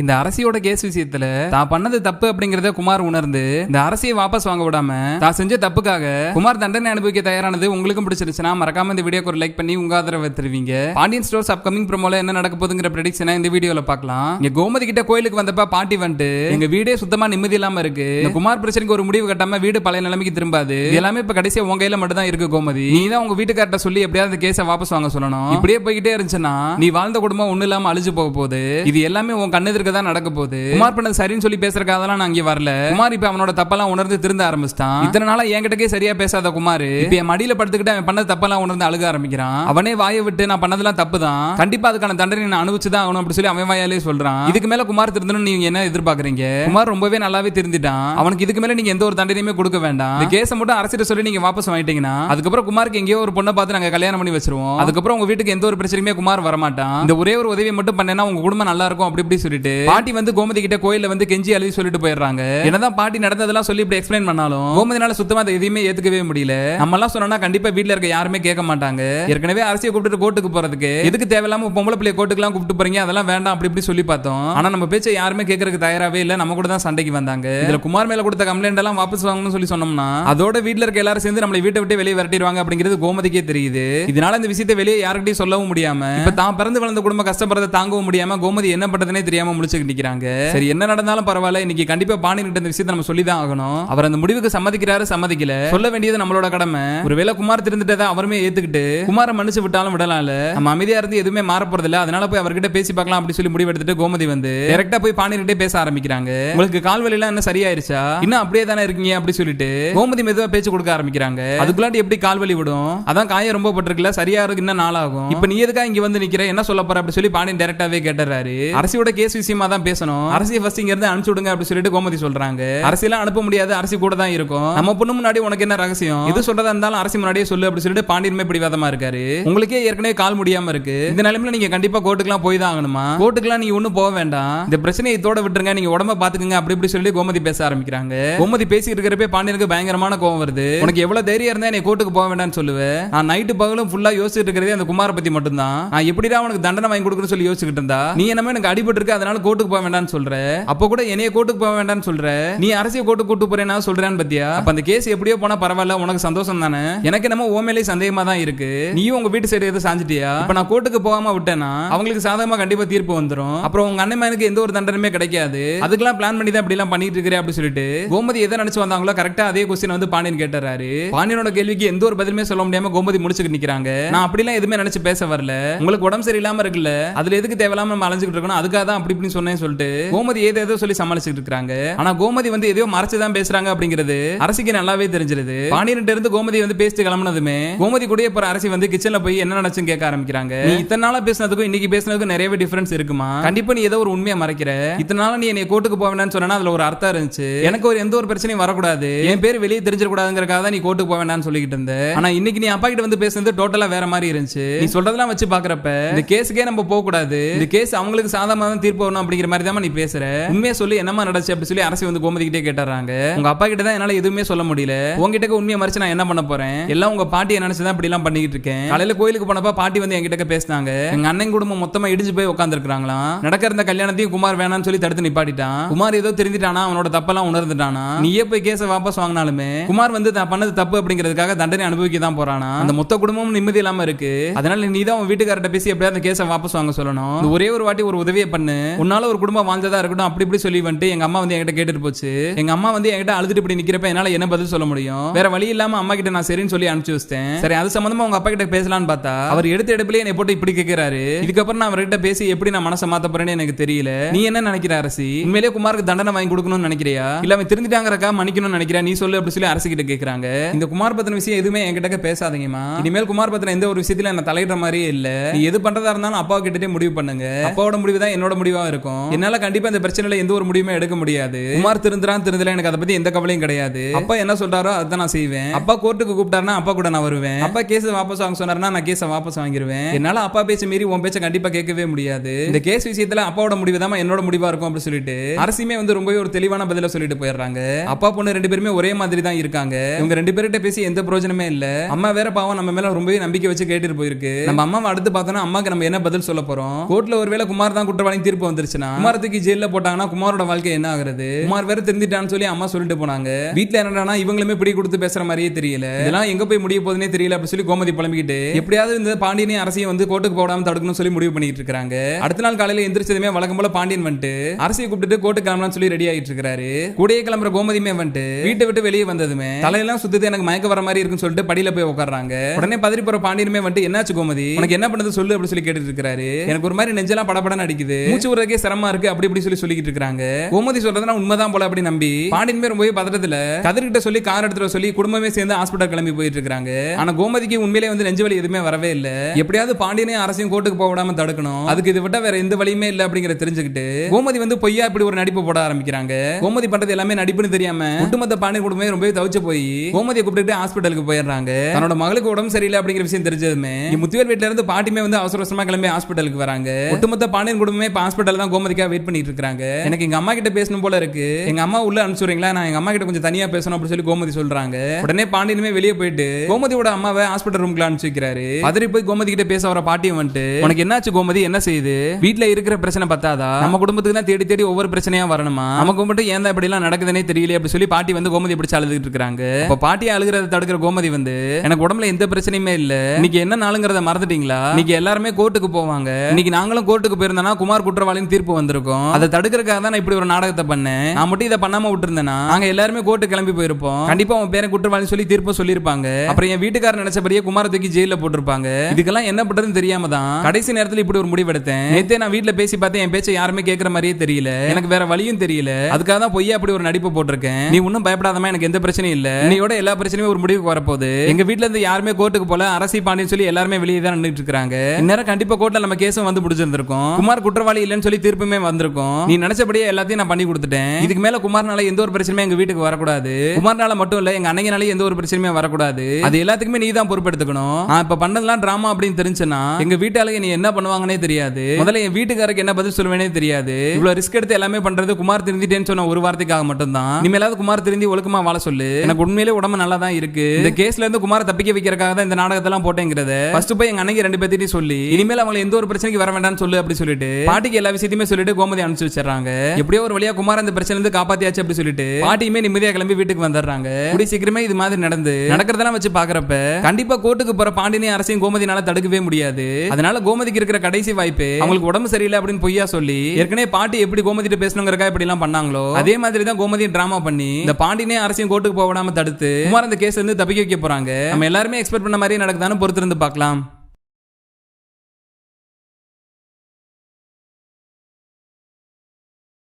இந்த அரசியோட கேஸ் விஷயத்துல தான் பண்ணது தப்பு அப்படிங்கறத குமார் உணர்ந்து இந்த அரசியை வாபஸ் வாங்க விடாம தான் செஞ்ச தப்புக்காக குமார் தண்டனை அனுபவிக்க தயாரானது உங்களுக்கும் பிடிச்சிருச்சுன்னா மறக்காம இந்த வீடியோக்கு ஒரு லைக் பண்ணி உங்க ஆதரவை தருவீங்க. பாண்டியன் ஸ்டோர்ஸ் அப்கமிங் ப்ரோமோல என்ன நடக்க போதுங்கிற ப்ரெடிக்ஷனை இந்த வீடியோல பார்க்கலாம். இங்க கோமதி கிட்ட கோயிலுக்கு வந்தப்ப பாட்டி வந்துட்டு எங்க வீடே சுத்தமா நிம்மதி இல்லாம இருக்கு. இந்த குமார் பிரச்சனைக்கு ஒரு முடிவு கட்டாம வீடு பழைய நிலைமைக்கு திரும்பாது. எல்லாமே இப்ப கடைசியா உங்க கையில மட்டும் தான் இருக்கு கோமதி. நீ தான் உங்க வீட்டுக்கார்ட்ட சொல்லி எப்படியாவது கேஸை வாபஸ் வாங்க சொல்லணும். இப்படியே போய்கிட்டே இருந்துச்சுன்னா நீ வாழ்ந்த குடும்பம் ஒண்ணு இல்லாம அழிஞ்சு போக போகுது. இது எல்லாமே உன் கண்ணெதிர்க்க தான் நடக்க போகுது? குமார் பண்ணது சரின்னு சொல்லி பேசுறதுக்காக நான் அங்கே வரல. குமார் இப்ப அவனோட தப்பெல்லாம் உணர்ந்து திருந்த ஆரம்பிச்சிட்டான். இத்தனை நாளா என்கிட்டக்கே சரியா பேசாத குமார் இப்ப என் மடியில படுத்துக்கிட்டு அவன் பண்ண தப்பெல்லாம் உணர்ந்து அழுக ஆரம்பிக்கிறான். அவனே வாயை விட்டு நான் பண்ணதெல்லாம் தப்பு தான் கண்டிப்பா அதுக்கான தண்டனை நான் அனுபவிச்சுதான் ஆகணும் அப்படி சொல்லி அவன் வாயாலே சொல்றான். இதுக்கு மேல குமார் திருந்தணும் நீங்க என்ன எதிர்பார்க்கறீங்க? குமார் ரொம்பவே நல்லாவே திருந்திட்டான். அவனுக்கு இதுக்கு மேல நீங்க எந்த ஒரு தண்டனையுமே கொடுக்க வேண்டாம். இந்த கேஸை மட்டும் அரசிட்ட சொல்லி நீங்க வாபஸ் வாங்கிட்டீங்கன்னா அதுக்கப்புறம் குமாருக்கு எங்கேயோ ஒரு பொண்ணை பார்த்து நாங்க கல்யாணம் பண்ணி வச்சிருவோம். அதுக்கப்புறம் உங்க வீட்டுக்கு எந்த ஒரு பிரச்சனையுமே குமார் வரமாட்டான். இந்த ஒரே ஒரு உதவி மட்டும் பண்ணேன்னா உங்க குடும்பம் நல்லா இருக்கும் அப்படி இப்படி சொல்லிட்டு. பாட்டி வந்து கோமதி கிட்ட கோயில்ல வந்து கெஞ்சி எழுதி சொல்லிட்டு போயிடுறாங்க. என்னதான் பாட்டி நடந்ததெல்லாம் சொல்லி இப்படி எக்ஸ்பிளைன் பண்ணாலும் கோமதினால சுத்தமா அதை எதையுமே ஏத்துக்கவே முடியல. நம்ம எல்லாம் சொன்னா கண்டிப்பா வீட்ல இருக்க யாருமே கேட்க மாட்டாங்க. ஏற்கனவே அரசியை கூப்பிட்டு கோர்ட்டுக்கு போறதுக்கு எதுக்கு தேவையில்லாம பொம்பளை பிள்ளைய கோர்ட்டுக்குலாம் கூப்பிட்டு போறீங்க? அதெல்லாம் வேண்டாம் அப்படி இப்படி சொல்லி பார்த்தோம். ஆனா நம்ம பேச்சை யாருமே கேட்கறதுக்கு தயாராவே இல்ல. நம்ம கூட தான் சண்டைக்கு வந்தாங்க. இதுல குமார் மேல கொடுத்த கம்ப்ளைண்ட் எல்லாம் வாபஸ் வாங்கணும்னு சொல்லி சொன்னோம்னா அதோட வீட்ல இருக்க எல்லாரும் சேர்ந்து நம்மளை வீட்டை விட்டு வெளியே விரட்டிடுவாங்க அப்படிங்கிறது கோமதிக்கே தெரியுது. இதனால இந்த விஷயத்தை வெளியே யார்கிட்டயும் சொல்லவும் முடியாம இப்ப தான் பிறந்து வளர்ந்த குடும்ப கஷ்டப்படுறதை தாங்கவும் முடியாம கோமதி என்ன பண்றதுனே தெரியாம முடிச்சுக்கிட்டு நிக்கிறாங்க. சரி என்ன நடந்தாலும் பரவாயில்ல. இன்னைக்கு கண்டிப்பா பாணி கிட்ட இந்த விஷயத்தை நம்ம சொல்லி தான் ஆகணும். அவர் அந்த முடிவுக்கு சம்மதிக்கிறாரு சம்மதிக்கல. சொல்ல வேண்டியது நம்மளோட கடமை. ஒருவேளை குமார் திருந்துட்டதை அவருமே ஏத்துக்கிட்டு குமார மன்னிச்சு விட்டாலும் விடலாம்ல. நம்ம அமைதியா இருந்து எதுவுமே மாற போறது இல்ல அதனால போய் அவர்கிட்ட பேசி பார்க்கலாம் அப்படி சொல்லி முடிவு எடுத்துட்டு கோமதி வந்து டேரக்டா போய் பாண்டியர்கிட்ட பேச ஆரம்பிக்கிறாங்க. உங்களுக்கு கால் வலி எல்லாம் என்ன சரியாயிருச்சா? இன்னும் அப்படியே தானே இருக்கீங்க அப்படி சொல்லிட்டு கோமதி மெதுவா பேச்சு கொடுக்க ஆரம்பிக்கிறாங்க. அதுக்குள்ளாட்டி எப்படி கால் வலி விடும்? அதான் காயம் ரொம்ப பட்டிருக்குல்ல. சரியா இருக்கு இன்னும் நாளாகும். இப்ப நீ எதுக்கா இங்க வந்து நிக்கிற? என்ன சொல்ல போற? அப்படி சொல்லி பாண்டியன் டேரக்டாவே கேட்டுறாரு. அரசியோட கேஸ் விஷயம் தான் பேசணும். அரசியை ஃபர்ஸ்ட் இங்க இருந்து அனுப்பிச்சு விடுங்க அப்படி சொல்லிட்டு கோமதி சொல்றாங்க. அரசியெல்லாம் அனுப்ப முடியாது அரசி கூட தான் இருக்கும். நம்ம பொண்ணு முன்னாடி உனக்கு என்ன ரகசியம்? எது சொல்றதா இருந்தாலும் அரசி முன்னாடியே சொல்லு அப்படி சொல்லிட்டு பாண்டியனுமே பிடிவாதமா இருக்காரு. உங்களுக்கே ஏற்கனவே கால் முடியாம இருக்கு. இந்த நிலைமையில நீங்க கண்டிப்பா கோர்ட்டுக்குலாம் போய் தான் ஆகணுமா? கோர்ட்டுக்குலாம் நீங்க ஒண்ணும் போக வேண்டாம். இந்த பிரச்சனையை இதோட விட்டுருங்க நீங்க உடம்ப பாத்துக்கங்க அப்படி இப்படி சொல்லி கோமதி பேச ஆரம்பிக்கிறாங்க. கோமதி பேசிட்டு இருக்கிறப்ப பாண்டியனுக்கு பயங்கரமான கோவம் வருது. உனக்கு எவ்வளவு தைரியம் இருந்தா நீ கோர்ட்டுக்கு போக வேண்டாம்னு சொல்லுவேன் நான் நைட்டு பகலும் ஃபுல்லா யோசிச்சுட்டு இருக்கிறதே அந்த குமார பத்தி மட்டும்தான். நான் எப்படிடா உனக்கு தண்டனை வாங்கி கொடுக்குறேன்னு சொல்லி யோசிச்சுட்டு இருந்தா? நீ என்னமே எனக்கு அடிபட்டு இருக்கு அதனால கோர்ட்டுக்கு போக வேண்டாம்னு சொல்ற? அப்ப கூட என்னைய கோர்ட்டுக்கு போக வேண்டாம்னு சொல்ற? நீ அரசியல் கோர்ட்டு கூட்டு போறேன்னா சொல்றேன்னு பத்தியா? அப்ப அந்த கேஸ் எப்படியோ போனா பரவாயில்ல உனக்கு சந்தோஷம் தானே? எனக்கு நம்ம ஓமேலே சந்தேகமா தான் இருக்கு. நீயும் உங்க வீட்டு சைடு எதுவும் சாஞ்சிட்டியா? இப்ப நான் கோர்ட்டுக்கு போகாம விட்டேனா அவங்களுக்கு சாதகமா கண்டிப்பா தீர்ப்பு வந்துரும். அப்புறம் உங்க அண்ணன் எந்த ஒரு தண்டனையுமே கிடைக்காது. அதுக்கெல்லாம் பிளான் பண்ணி தான் இப்படி எல்லாம் பண்ணிட்டு இருக்கிறேன் அப்படின்னு சொல்லிட்டு கோமதி எதை நினைச்சு வந்தாங்களோ கரெக்டா அதே கொஸ்டின் வந்து பாண்டியன் கேட்டுறாரு. பாண்டியனோட கேள்விக்கு எந்த ஒரு பதிலுமே சொல்ல முடியாம கோமதி முடிச்சுட்டு நிக்கிறாங்க. நான் அப்படிலாம் எதுவுமே நினைச்சு பேச வரல. உங்களுக்கு உடம்பு சரியில்லாம இருக்குல்ல அதுல எதுக்கு தேவையில்லாம நம்ம அலைஞ்சுக்கிட்டு இருக்கணும்? அதுக்காக தான் அப்படி அப்படின்னு சொன்னேன்னு சொல்லிட்டு கோமதி ஏதோ ஏதோ சொல்லி சமாளிச்சுட்டு இருக்காங்க ஆனா கோமதி வந்து எதையோ மறைச்சுதான் பேசுறாங்க அப்படிங்கிறது அரசிக்கு நல்லாவே தெரிஞ்சிருது. பாண்டியன்ட்ட இருந்து கோமதி வந்து பேசிட்டு கிளம்புனதுமே கோமதி கூட போற அரசி வந்து கிச்சன்ல போய் என்ன நடச்சுன்னு கேட்க ஆரம்பிக்கிறாங்க. நீ இத்தனை நாளா பேசினதுக்கும் இன்னைக்கு பேசினதுக்கும் நிறையவே டிஃபரன்ஸ் இருக்குமா? கண்டிப்பா நீ ஏதோ ஒரு உண்மையை மறைக்கிற. இத்தனை நாளா நீ என்னை கோட்டுக்கு போக வேண்டாம்னு சொன்னா அதுல ஒரு அர்த்தம் இருந்துச்சு. எனக்கு ஒரு எந்த ஒரு பிரச்சனையும் வரக்கூடாது. என் பேர் வெளியே தெரிஞ்சிடக்கூடாதுங்கிறக்காக தான் நீ கோட்டுக்கு போக வேண்டாம்னு சொல்லிக்கிட்டு இருந்த. ஆனா இன்னைக்கு நீ அப்பா கிட்ட வந்து பேசுனது டோட்டலா வேற மாதிரி இருந்துச்சு. நீ சொல்றதெல்லாம் வச்சு பாக்குறப்ப இந்த கேஸுக்கே நம்ம போக கூடாது இந்த கேஸ் அவங்களுக்கு சாதகமா தான் தீர்ப்பு அப்படிங்கிற மாதிரி தான் நீ பேசுற. உண்மையை சொல்லி என்னமா நடந்துச்சு அப்படி சொல்லி அரசு வந்து கோமதி கிட்டே கேட்டுறாங்க. உங்க அப்பா கிட்ட தான் என்னால எதுவுமே சொல்ல முடியல. உங்ககிட்ட உண்மையை மறைச்சு நான் என்ன பண்ண போறேன்? எல்லாம் உங்க பாட்டியை நினைச்சுதான் இப்படி எல்லாம் பண்ணிக்கிட்டு இருக்கேன். காலையில கோயிலுக்கு போனப்ப பாட்டி வந்து என்கிட்ட பேசினாங்க. எங்க அண்ணன் குடும்பம் மொத்தமா இடிஞ்சு போய் உட்காந்துருக்காங்களாம் நடக்கிற இந்த கல்யாணத்தையும் குமார் வேணாம்னு சொல்லி தடுத்து நிப்பாட்டிட்டான். குமார் ஏதோ தெரிஞ்சிட்டானா அவனோட தப்பெல்லாம் உணர்ந்துட்டானா? நீயே போய் கேஸை வாபஸ் வாங்கினாலுமே குமார் வந்து தான் பண்ணது தப்பு அப்படிங்கிறதுக்காக தண்டனை அனுபவிக்க தான் போறானா? அந்த மொத்த குடும்பமும் நிம்மதி இல்லாம இருக்கு. அதனால நீ தான் உன் வீட்டுக்காரட்ட பேசி எப்படியாவது அந்த கேஸை வாபஸ் வாங்க சொல்லணும். ஒரே ஒரு வாட்டி ஒரு உதவியை பண்ணு. உன்னால ஒரு குடும்பம் வாழ்ந்ததா இருக்கட்டும் அப்படி இப்படி சொல்லி வந்துட்டு எங்க அம்மா வந்து என்கிட்ட கேட்டுட்டு போச்சு. எங்க அம்மா வந்து என்கிட்ட அழுதுட்டு இப்படி நிக்கிறப்ப என்னால என்ன பதில் சொல்ல முடியும்? வேற வழி இல்லாம அம்மா கிட்ட நான் சரின்னு சொல்லி அனுப்பிச்சு வச்சேன் சரி அது சம்பந்தமா உங்க அப்பா கிட்ட பேசலாம்னு பார்த்தா அவர் எடுத்த எடுப்புலயே என்னை போட்டு இப்படி கேட்கிறாரு இதுக்கப்புறம் நான் அவர்கிட்ட பேசி எப்படி நான் மனசை மாத்த போறேன்னு எனக்கு தெரியல. நீ என்ன நினைக்கிற அரசி? உண்மையிலேயே குமாருக்கு தண்டனை வாங்கி கொடுக்கணும்னு நினைக்கிறியா? இல்ல அவன் திருந்திட்டாங்கறக்கா மன்னிக்கணும்னு நினைக்கிறா நீ சொல்லு அப்படி சொல்லி அரசு கிட்ட கேக்குறாங்க. இந்த குமார் பத்தின விஷயம் எதுவுமே என்கிட்ட பேசாதீங்கம்மா. இனிமேல் குமார் பத்தின எந்த ஒரு விஷயத்துல என்ன தலையிடுற மாதிரியே இல்ல. நீ எது பண்றதா இருந்தாலும் அப்பா கிட்டே முடிவு பண்ணுங்க. அப்பாவோட முடிவு தான் என்னோட முடிவா இருக்கும். என்னால கண்டிப்பா இந்த பிரச்சனையில எந்த ஒரு முடிவுமே எடுக்க முடியாது. குமார் திருந்துறான் திருந்தல எனக்கு அதை பத்தி எந்த கவலையும் கிடையாது. அப்பா என்ன சொல்றாரோ அதான் நான் செய்வேன். அப்பா கோர்ட்டுக்கு கூப்பிட்டாருன்னா அப்பா கூட நான் வருவேன். அப்பா கேஸ் வாபஸ் வாங்க சொன்னாருன்னா நான் கேஸை வாபஸ் வாங்கிருவேன். என்னால அப்பா பேச்ச மீறி உன் பேச்ச கண்டிப்பா கேட்கவே முடியாது. இந்த கேஸ் விஷயத்துல அப்பாவோட முடிவு தான் என்னோட முடிவா இருக்கும் அப்படின்னு சொல்லிட்டு. அரசியுமே வந்து ரொம்பவே ஒரு தெளிவான பதில சொல்லிட்டு போயிடுறாங்க. அப்பா பொண்ணு ரெண்டு பேருமே ஒரே மாதிரி தான் இருக்காங்க. இவங்க ரெண்டு பேர்கிட்ட பேசி எந்த பிரயோஜனமே இல்ல. அம்மா வேற பாவம் நம்ம மேல ரொம்பவே நம்பிக்கை வச்சு கேட்டுட்டு போயிருக்கு. நம்ம அம்மாவை அடுத்து பார்த்தோம்னா அம்மாக்கு நம்ம என்ன பதில் சொல்ல போறோம்? கோர்ட்ல ஒருவேளை குமார் தான் குற்றவாளி தீர்ப்பு வந்து வந்துருச்சுன்னா குமாரத்துக்கு ஜெயில போட்டாங்கன்னா குமாரோட வாழ்க்கை என்ன ஆகுறது? குமார் வேற தெரிஞ்சிட்டான்னு சொல்லி அம்மா சொல்லிட்டு போனாங்க. வீட்டுல என்னடானா இவங்களுமே பிடி கொடுத்து பேசுற மாதிரியே தெரியல. இதெல்லாம் எங்க போய் முடிய போதுனே தெரியல அப்படின்னு சொல்லி கோமதி புலம்பிக்கிட்டு எப்படியாவது இந்த பாண்டியனையும் அரசியும் வந்து கோட்டுக்கு போடாம தடுக்கணும்னு சொல்லி முடிவு பண்ணிட்டு இருக்காங்க. அடுத்த நாள் காலையில எந்திரிச்சதுமே வழக்கம் போல பாண்டியன் வந்துட்டு அரசியை கூப்பிட்டு கோட்டு கிளம்பலாம்னு சொல்லி ரெடி ஆகிட்டு இருக்காரு. கூடயே கிளம்புற கோமதியுமே வந்துட்டு வீட்டை விட்டு வெளியே வந்ததுமே தலையெல்லாம் சுத்தது எனக்கு மயக்க வர மாதிரி இருக்குன்னு சொல்லிட்டு படியில போய் உட்காடுறாங்க உடனே பதறி போற பாண்டியனுமே வந்துட்டு என்னாச்சு கோமதி? உனக்கு என்ன பண்ணது சொல்லு அப்படின்னு சொல்லி கேட்டுட்டு இருக்காரு. எனக்கு ஒரு மாதிரி நெஞ்செல்லாம் படப்படம் அடிக்குது. மூச்சு விடுறதுக்கு சிரமமா இருக்கு அப்படி இப்படி சொல்லி சொல்லிக்கிட்டு இருக்காங்க கோமதி சொல்றதுனா உண்மைதான் போல அப்படி நம்பி பாண்டியன் பேர் ரொம்பவே பதட்டத்துல கதிர்கிட்ட சொல்லி கார் எடுத்துட்டு சொல்லி குடும்பமே சேர்ந்து ஹாஸ்பிட்டல் கிளம்பி போயிட்டு இருக்காங்க ஆனா கோமதிக்கு உண்மையிலே வந்து நெஞ்சு வலி எதுவுமே வரவே இல்ல. எப்படியாவது பாண்டியனையும் அரசையும் கோர்ட்டுக்கு போக விடாம தடுக்கணும். அதுக்கு இது விட்டா வேற எந்த வழியுமே இல்ல அப்படிங்கிற தெரிஞ்சுக்கிட்டு கோமதி வந்து பொய்யா இப்படி ஒரு நடிப்பு போட ஆரம்பிக்கிறாங்க. கோமதி பண்றது எல்லாமே நடிப்புன்னு தெரியாம ஒட்டுமொத்த பாண்டியன் குடும்பமே ரொம்பவே தவிச்சு போய் கோமதியை கூப்பிட்டு ஹாஸ்பிட்டலுக்கு போயிடுறாங்க. தன்னோட மகளுக்கு உடம்பு சரியில்லை அப்படிங்கிற விஷயம் தெரிஞ்சதுமே முத்துவேல் வீட்டுல இருந்து பாட்டியுமே வந்து அவசர அவசரமா கிளம்பி ஹாஸ்பிட்டலுக்கு வராங்க. ஒட்டுமொத்த பாண்டியன் குடும்பமே இப்ப ஹாஸ்பிட்டல் தான் கோமதிக்காக வெயிட் பண்ணிட்டு இருக்காங்க எனக்கு எங்க அம்மா கிட்ட பேசணும் போல இருக்கு. எங்க அம்மா உள்ள அனுப்பிச்சுறீங்களா நான் எங்க அம்மா கிட்ட கொஞ்சம் தனியா பேசணும் அப்படின்னு சொல்லி கோமதி சொல்றாங்க. உடனே பாண்டியனுமே வெளியே போயிட்டு கோமதியோட அம்மாவை ஹாஸ்பிட்டல் ரூம்ல அனுப்பிச்சு வைக்கிறாரு அதிரி போய் கோமதி கிட்ட பேச வர பாட்டியும் வந்துட்டு உனக்கு என்னாச்சு கோமதி? என்ன செய்யுது வீட்டுல இருக்கிற பிரச்சனை பத்தாதா? நம்ம குடும்பத்துக்கு தான் தேடி தேடி ஒவ்வொரு பிரச்சனையா வரணுமா? நமக்கு மட்டும் ஏன் இப்படி எல்லாம் நடக்குதுன்னே தெரியல அப்படி சொல்லி பாட்டி வந்து கோமதி பிடிச்சு அழுதுகிட்டு இருக்காங்க அப்ப பாட்டி அழுகிறத தடுக்கிற கோமதி வந்து எனக்கு உடம்புல எந்த பிரச்சனையுமே இல்ல. இன்னைக்கு என்ன நாளுங்கிறத மறந்துட்டீங்களா? இன்னைக்கு எல்லாருமே கோர்ட்டுக்கு போவாங்க. இன்னைக்கு நாங்களும் கோர்ட்டுக்கு போயிருந்தோம்னா குமார் குற்றவாளின்னு தீர்ப்பு வந்திருக்கும். அதை தடுக்கிறதுக்காக தான் நான் இப்படி ஒரு நாடகத்தை பண்ணேன். நான் மட்டும் இதை பண்ணாம விட்டுருந்தேன்னா நாங்க எல்லாருமே கோர்ட்டு கிளம்பி போயிருப்போம். கண்டிப்பா உன் பேரை குற்றவாளின்னு சொல்லி தீர்ப்பு சொல்லியிருப்பாங்க. அப்புறம் என் வீட்டுக்காரர் நினைச்சபடியே குமார தூக்கி ஜெயில போட்டிருப்பாங்க. இதுக்கெல்லாம் என்ன பண்றதுன்னு தெரியாம தான் கடைசி நேரத்தில் இப்படி ஒரு முடிவு எடுத்தேன். நேத்தே நான் வீட்டுல பேசி பார்த்தேன் என் பேச்சை யாருமே கேட்கற மாதிரியே தெரியல. எனக்கு வேற வழியும் தெரியல. அதுக்காக தான் பொய்யா அப்படி ஒரு நடிப்பு போட்டிருக்கேன். நீ ஒன்னும் பயப்படாதமா எனக்கு எந்த பிரச்சனையும் இல்ல. நீயோட எல்லா பிரச்சனையும் ஒரு முடிவுக்கு வரப்போகுது. எங்க வீட்டுல இருந்து யாருமே கோர்ட்டுக்கு போல அரசி பாண்டியன்னு சொல்லி எல்லாருமே வெளியே தான் நின்றுட்டு இருக்காங்க இந்நேரம் கண்டிப்பா கோர்ட்ல நம்ம கேஸும் வந்து பிடிச்சிருந்திருக்கும் குமார் குற்றவாளி இல்லைன்னு சொல்லி தீர்ப்புமே வந்திருக்கும். நீ நினைச்சபடியே எல்லாத்தையும் நான் பண்ணி கொடுத்துட்டேன். இதுக்கு மேல குமார்னால எந்த ஒரு பிரச்சனையும் எங்க வீட்டுக்கு வரக்கூடாது. குமார்னால மட்டும் இல்ல எங்க அன்னைங்கனால எந்த ஒரு பிரச்சனையுமே வரக்கூடாது. அது எல்லாத்துக்குமே நீ தான் பொறுப்பெடுத்துக்கணும். நான் இப்ப பண்ணதெல்லாம் டிராமா அப்படின்னு தெரிஞ்சுன்னா எங்க வீட்டாளுக்கு நீ என்ன பண்ணுவாங்கன்னே தெரியாது. முதல்ல என் வீட்டுக்காரருக்கு என்ன பதில் சொல்லுவேனே தெரியாது. இவ்வளவு ரிஸ்க் எடுத்து எல்லாமே பண்றது குமார் திருந்திட்டேன்னு சொன்ன ஒரு வார்த்தைக்காக மட்டும்தான். இனிமேலாவது குமார் திருந்தி ஒழுக்கமா வாழ சொல்லு. எனக்கு உண்மையிலே உடம்பு நல்லா தான் இருக்கு. இந்த கேஸ்ல இருந்து குமார தப்பிக்க வைக்கிறதுக்காக தான் இந்த நாடகத்தெல்லாம் போட்டேங்கிறத ஃபர்ஸ்ட் போய் எங்க அன்னைக்கு ரெண்டு பேர்த்திட்டையும் சொல்லி இனிமேல் அவங்க எந்த ஒரு பிரச்சனைக்கு வர வேண்டாம்னு சொல்லு அப்படி சொல்லிட்டு பாட்டிக்கு எல்லா விஷயத்தையும் சொல்லிட்டு கோமதி அனுப்பிச்சு வச்சிடறாங்க. எப்படியோ ஒரு வழியா குமார் அந்த பிரச்சனை இருந்து காப்பாத்தியாச்சு அப்படி சொல்லிட்டு பாட்டியுமே நிம்மதியா கிளம்பி வீட்டுக்கு வந்துடுறாங்க. கூடி சீக்கிரமே இது மாதிரி நடந்து நடக்கிறதெல்லாம் வச்சு பாக்குறப்ப கண்டிப்பா கோர்ட்டுக்கு போற பாண்டியனையும் அரசையும் கோமதினால தடுக்கவே முடியாது. அதனால கோமதிக்கு இருக்கிற கடைசி வாய்ப்பு அவங்களுக்கு உடம்பு சரியில்லை அப்படின்னு பொய்யா சொல்லி ஏற்கனவே பாட்டி எப்படி கோமதிட்டு பேசணுங்கிறக்கா இப்படி எல்லாம் பண்ணாங்களோ அதே மாதிரி தான் கோமதியும் டிராமா பண்ணி இந்த பாண்டியனையும் அரசையும் கோர்ட்டுக்கு போகாம தடுத்து குமார் அந்த கேஸ் வந்து தப்பிக்க வைக்க போறாங்க. நம்ம எல்லாருமே எக்ஸ்பெக்ட் பண்ண மாதிரியே நடக்குதான்னு பொறுத்திருந்து பார்க்கலாம்.